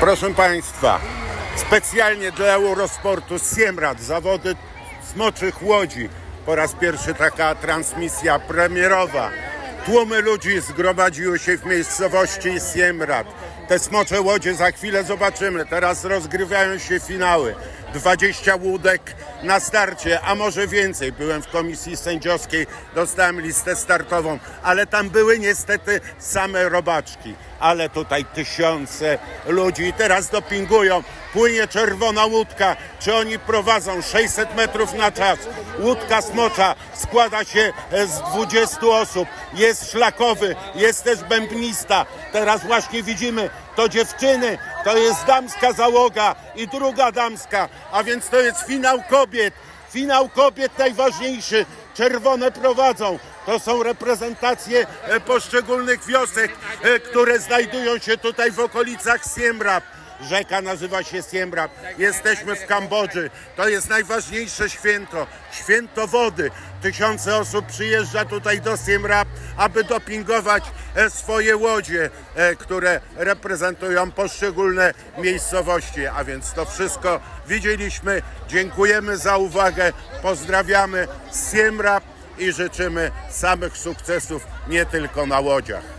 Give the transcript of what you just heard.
Proszę Państwa, specjalnie dla Eurosportu Siemrad, zawody smoczych łodzi. Po raz pierwszy taka transmisja premierowa. Tłumy ludzi zgromadziły się w miejscowości Siemrad. Te smocze łodzie za chwilę zobaczymy. Teraz rozgrywają się finały. 20 łódek na starcie, a może więcej. Byłem w komisji sędziowskiej, dostałem listę startową, ale tam były niestety same robaczki. Ale tutaj tysiące ludzi teraz dopingują. Płynie czerwona łódka. Czy oni prowadzą 600 metrów na czas? Łódka smocza składa się e, z 20 osób. Jest szlakowy, jest też bębnista. Teraz właśnie widzimy, to dziewczyny, to jest damska załoga i druga damska, a więc to jest finał kobiet. Finał kobiet najważniejszy. Czerwone prowadzą. To są reprezentacje e, poszczególnych wiosek, e, które znajdują się tutaj w okolicach Siem Reap. Rzeka nazywa się Siem Reap. Jesteśmy w Kambodży. To jest najważniejsze święto. Święto wody. Tysiące osób przyjeżdża tutaj do Siem Reap, aby dopingować e, swoje łodzie, e, które reprezentują poszczególne miejscowości. A więc to wszystko widzieliśmy. Dziękujemy za uwagę. Pozdrawiamy z Siem Reap i życzymy samych sukcesów nie tylko na łodziach.